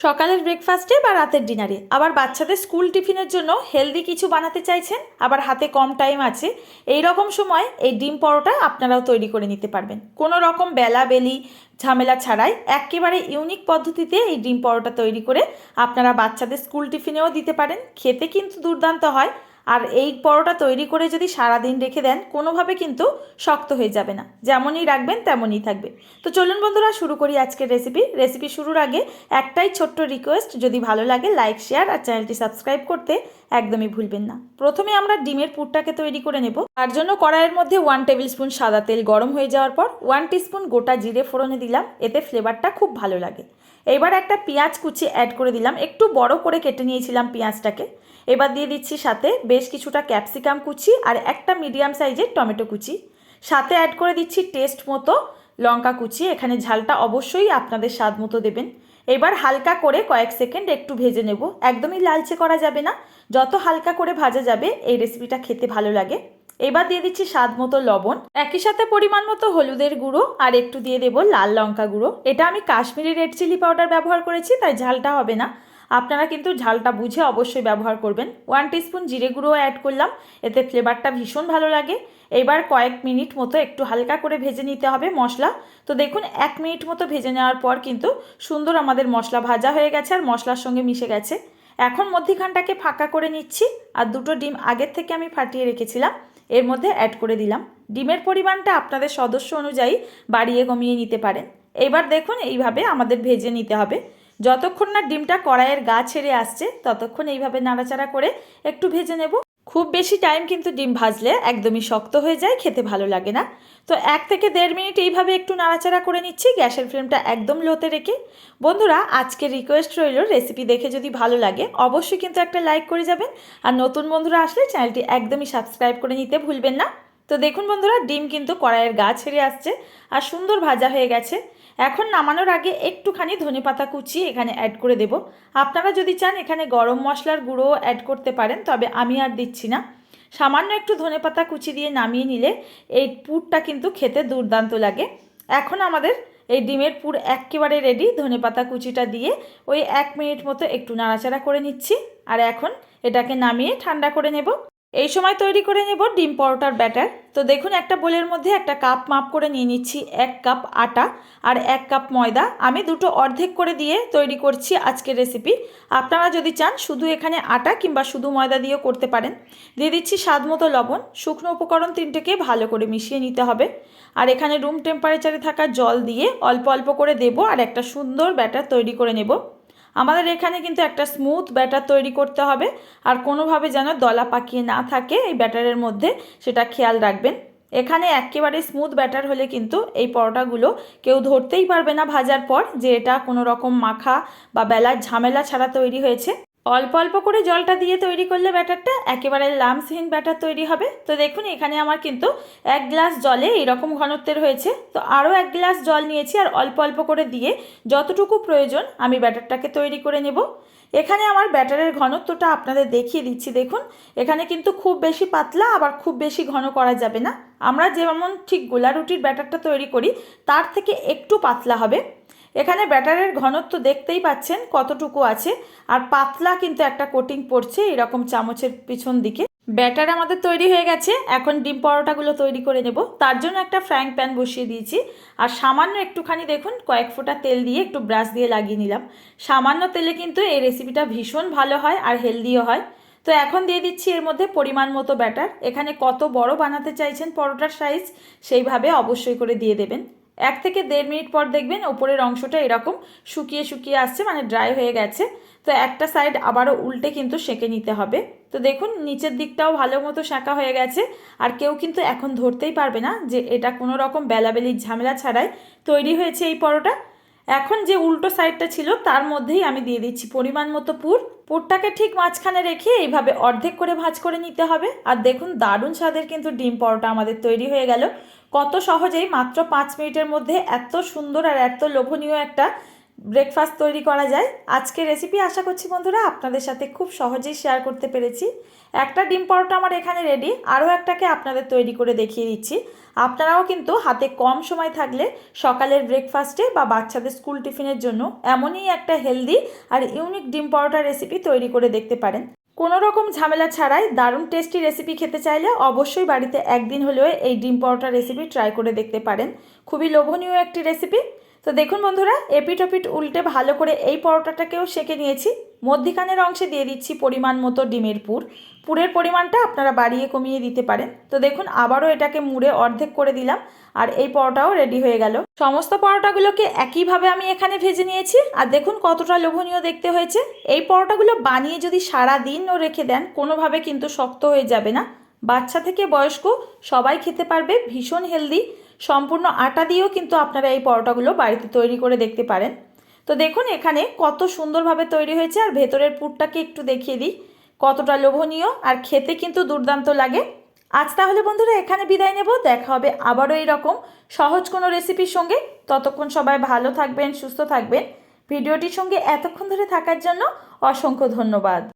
সকালের ব্রেকফাস্টে বা রাতের ডিনারে আবার বাচ্চাদের স্কুল টিফিনের জন্য হেলদি কিছু বানাতে চাইছেন, আবার হাতে কম টাইম আছে। এই রকম সময় এই ডিম পরোটা আপনারাও তৈরি করে নিতে পারবেন। কোনো রকম বেলা বেলি, ঝামেলা ছাড়াই একেবারে ইউনিক পদ্ধতিতে এই ডিম পরোটা তৈরি করে আপনারা বাচ্চাদের স্কুল টিফিনেও দিতে পারেন। খেতে কিন্তু দুর্দান্ত হয়। আর এই পরোটা তৈরি করে যদি সারাদিন রেখে দেন, কোনোভাবে কিন্তু শক্ত হয়ে যাবে না। যেমনই রাখবেন, তেমনই থাকবে। তো চলুন বন্ধুরা, শুরু করি আজকের রেসিপি রেসিপি শুরুর আগে একটাই ছোট্ট রিকোয়েস্ট যদি ভালো লাগে লাইক শেয়ার আর চ্যানেলটি সাবস্ক্রাইব করতে একদমই ভুলবেন না। প্রথমে আমরা ডিমের পুরটাকে তৈরি করে নেব। তার জন্য কড়াইয়ের মধ্যে ওয়ান টেবিল স্পুন সাদা তেল গরম হয়ে যাওয়ার পর ওয়ান টিস্পুন গোটা জিরে ফোড়নে দিলাম। এতে ফ্লেভারটা খুব ভালো লাগে। এবার একটা পেঁয়াজ কুচি অ্যাড করে দিলাম। একটু বড় করে কেটে নিয়েছিলাম পেঁয়াজটাকে। এবার দিয়ে দিচ্ছি সাথে বেশ কিছুটা ক্যাপসিকাম কুচি আর একটা মিডিয়াম সাইজের টমেটো কুচি। সাথে অ্যাড করে দিচ্ছি টেস্ট মতো লঙ্কা কুচি। এখানে ঝালটা অবশ্যই আপনাদের স্বাদ মতো দেবেন। এবার হালকা করে কয়েক সেকেন্ড একটু ভেজে নেব। একদমই লালচে করা যাবে না। যত হালকা করে ভাজা যাবে, এই রেসিপিটা খেতে ভালো লাগে। এবার দিয়ে দিচ্ছি স্বাদ মতো লবণ। একই সাথে পরিমাণ মতো হলুদের গুঁড়ো আর একটু দিয়ে দেবো লাল লঙ্কা গুঁড়ো। এটা আমি কাশ্মীরি রেড চিলি পাউডার ব্যবহার করেছি, তাই ঝালটা হবে না। আপনারা কিন্তু ঝালটা বুঝে অবশ্যই ব্যবহার করবেন। ওয়ান টিস্পুন জিরে গুঁড়ো অ্যাড করলাম, এতে ফ্লেভারটা ভীষণ ভালো লাগে। এবার কয়েক মিনিট মতো একটু হালকা করে ভেজে নিতে হবে মশলা। তো দেখুন, এক মিনিট মতো ভেজে নেওয়ার পর কিন্তু সুন্দর আমাদের মশলা ভাজা হয়ে গেছে আর মশলার সঙ্গে মিশে গেছে। এখন মধ্যিখানটাকে ফাঁকা করে নিচ্ছি, আর দুটো ডিম আগের থেকে আমি ফাটিয়ে রেখেছিলাম। এর মধ্যে অ্যাড করে দিলাম। ডিমের পরিমাণটা আপনাদের সদস্য অনুযায়ী বাড়িয়ে কমিয়ে নিতে পারেন। এবার দেখুন এইভাবে আমাদের ভেজে নিতে হবে। যতক্ষণ না ডিমটা কড়াইয়ের গা ছেড়ে আসছে, ততক্ষণ এইভাবে নাড়াচাড়া করে একটু ভেজে নেব। খুব বেশি টাইম কিন্তু ডিম ভাজলে একদমই শক্ত হয়ে যায়, খেতে ভালো লাগে না। তো এক থেকে দেড় মিনিট এইভাবে একটু নাড়াচাড়া করে নিচ্ছি, গ্যাসের ফ্লেমটা একদম লোতে রেখে। বন্ধুরা আজকে রিকোয়েস্ট রইল রেসিপি দেখে যদি ভালো লাগে, অবশ্যই কিন্তু একটা লাইক করে যাবেন। আর নতুন বন্ধুরা আসলে চ্যানেলটি একদমই সাবস্ক্রাইব করে নিতে ভুলবেন না। তো দেখুন বন্ধুরা, ডিম কিন্তু কড়াইয়ের গা ছেড়ে আসছে আর সুন্দর ভাজা হয়ে গেছে। এখন নামানোর আগে একটুখানি ধনে পাতা কুচি এখানে অ্যাড করে দেব। আপনারা যদি চান এখানে গরম মশলার গুঁড়ো অ্যাড করতে পারেন, তবে আমি আর দিচ্ছি না। সামান্য একটু ধনে পাতা কুচি দিয়ে নামিয়ে নিলে এই পুরটা কিন্তু খেতে দুর্দান্ত লাগে। এখন আমাদের এই ডিমের পুর একেবারে রেডি ধনে পাতা কুচিটা দিয়ে ওই এক মিনিট মতো একটু নাড়াচাড়া করে নিচ্ছি। আর এখন এটাকে নামিয়ে ঠান্ডা করে নেব। এই সময় তৈরি করে নেব ডিম পরোটার ব্যাটার। তো দেখুন, একটা বোলের মধ্যে একটা কাপ মাপ করে নিয়ে নিচ্ছি, এক কাপ আটা আর এক কাপ ময়দা। আমি দুটো অর্ধেক করে দিয়ে তৈরি করছি আজকের রেসিপি আপনারা যদি চান শুধু এখানে আটা কিংবা শুধু ময়দা দিয়েও করতে পারেন। দিয়ে দিচ্ছি স্বাদ মতো লবণ। শুকনো উপকরণ তিনটেকে ভালো করে মিশিয়ে নিতে হবে। আর এখানে রুম টেম্পারেচারে থাকা জল দিয়ে অল্প অল্প করে দেব আর একটা সুন্দর ব্যাটার তৈরি করে নেব। আমাদের এখানে কিন্তু একটা স্মুথ ব্যাটার তৈরি করতে হবে। আর কোনোভাবে যেন দলা পাকিয়ে না থাকে এই ব্যাটারের মধ্যে, সেটা খেয়াল রাখবেন। এখানে একেবারে স্মুথ ব্যাটার হলে কিন্তু এই পরোটাগুলো কেউ ধরতেই পারবে না ভাজার পর, যে এটা কোনো রকম মাখা বা বেলার ঝামেলা ছাড়া তৈরি হয়েছে। অল্প অল্প করে জলটা দিয়ে তৈরি করলে ব্যাটারটা একেবারে লামসহীন ব্যাটার তৈরি হবে। তো দেখুন, এখানে আমার কিন্তু এক গ্লাস জলে এইরকম ঘনত্বের হয়েছে। তো আরও এক গ্লাস জল নিয়েছি আর অল্প অল্প করে দিয়ে যতটুকু প্রয়োজন আমি ব্যাটারটাকে তৈরি করে নেব। এখানে আমার ব্যাটারের ঘনত্বটা আপনাদের দেখিয়ে দিচ্ছি, দেখুন। এখানে কিন্তু খুব বেশি পাতলা, আবার খুব বেশি ঘন করা যাবে না। আমরা যেমন ঠিক গোলা রুটির ব্যাটারটা তৈরি করি, তার থেকে একটু পাতলা হবে। এখানে ব্যাটারের ঘনত্ব দেখতেই পাচ্ছেন কতটুকু আছে। আর পাতলা কিন্তু একটা কোটিং পড়ছে এরকম চামচের পিছন দিকে। ব্যাটার আমাদের তৈরি হয়ে গেছে, এখন ডিম পরোটাগুলো তৈরি করে নেব। তার জন্য একটা ফ্রাইং প্যান বসিয়ে দিয়েছি। আর সামান্য একটুখানি দেখুন, কয়েক ফোঁটা তেল দিয়ে একটু ব্রাশ দিয়ে লাগিয়ে নিলাম। সামান্য তেলে কিন্তু এই রেসিপিটা ভীষণ ভালো হয় আর হেলদিও হয়। তো এখন দিয়ে দিচ্ছি এর মধ্যে পরিমাণ মতো ব্যাটার। এখানে কত বড় বানাতে চাইছেন পরোটার সাইজ সেইভাবে অবশ্যই করে দিয়ে দেবেন। এক থেকে দেড় মিনিট পর দেখবেন ওপরের অংশটা এরকম শুকিয়ে শুকিয়ে আসছে মানে ড্রাই হয়ে গেছে। তো একটা সাইড আবারও উল্টে কিন্তু সেঁকে নিতে হবে। তো দেখুন, নিচের দিকটাও ভালো মতো শাঁকা হয়ে গেছে। আর কেউ কিন্তু এখন ধরতেই পারবে না যে এটা কোনো রকম বেলাবেলির ঝামেলা ছাড়াই তৈরি হয়েছে এই পরোটা। এখন যে উল্টো সাইডটা ছিল, তার মধ্যেই আমি দিয়ে দিচ্ছি পরিমাণ মতো পুর। পুরটাকে ঠিক মাঝখানে রেখে এইভাবে অর্ধেক করে ভাঁজ করে নিতে হবে। আর দেখুন, দারুণ স্বাদের কিন্তু ডিম পরোটা আমাদের তৈরি হয়ে গেল। কত সহজেই মাত্র পাঁচ মিনিটের মধ্যে এত সুন্দর আর এত লোভনীয় একটা ব্রেকফাস্ট তৈরি করা যায়। আজকে রেসিপি আশা করছি বন্ধুরা আপনাদের সাথে খুব সহজেই শেয়ার করতে পেরেছি। একটা ডিম পরোটা আমার এখানে রেডি আরও একটাকে আপনাদের তৈরি করে দেখিয়ে দিচ্ছি। আপনারাও কিন্তু হাতে কম সময় থাকলে সকালের ব্রেকফাস্টে বা বাচ্চাদের স্কুল টিফিনের জন্য এমনই একটা হেলদি আর ইউনিক ডিম পরোটা রেসিপি তৈরি করে দেখতে পারেন। কোনো রকম ঝামেলা ছাড়াই দারুণ টেস্টি রেসিপি খেতে চাইলে অবশ্যই বাড়িতে একদিন হলেও এই ডিম পরোটা রেসিপি ট্রাই করে দেখতে পারেন। খুবই লোভনীয় একটি রেসিপি তো দেখুন বন্ধুরা এপিট ওপিট উল্টে ভালো করে এই পরোটাটাকেও সেঁকে নিয়েছি। মধ্যিখানের অংশে দিয়ে দিচ্ছি পরিমাণ মতো ডিমের পুর। পুরের পরিমাণটা আপনারা বাড়িয়ে কমিয়ে দিতে পারেন। তো দেখুন, আবারও এটাকে মুড়ে অর্ধেক করে দিলাম আর এই পরোটাও রেডি হয়ে গেল। সমস্ত পরোটাগুলোকে একইভাবে আমি এখানে ভেজে নিয়েছি। আর দেখুন কতটা লোভনীয় দেখতে হয়েছে। এই পরোটাগুলো বানিয়ে যদি সারা দিনও রেখে দেন, কোনোভাবে কিন্তু শক্ত হয়ে যাবে না। বাচ্চা থেকে বয়স্ক সবাই খেতে পারবে ভীষণ হেলদি সম্পূর্ণ আটা দিয়েও কিন্তু আপনারা এই পরোটাগুলো বাড়িতে তৈরি করে দেখতে পারেন। তো দেখুন, এখানে কত সুন্দরভাবে তৈরি হয়েছে আর ভেতরের পুরটাকে একটু দেখিয়ে দিই। কতটা লোভনীয় আর খেতে কিন্তু দুর্দান্ত লাগে। আজ তাহলে বন্ধুরা এখানে বিদায় নেব। দেখা হবে আবারও এইরকম সহজ কোনো রেসিপির সঙ্গে। ততক্ষণ সবাই ভালো থাকবেন, সুস্থ থাকবেন। ভিডিওটির সঙ্গে এতক্ষণ ধরে থাকার জন্য অসংখ্য ধন্যবাদ।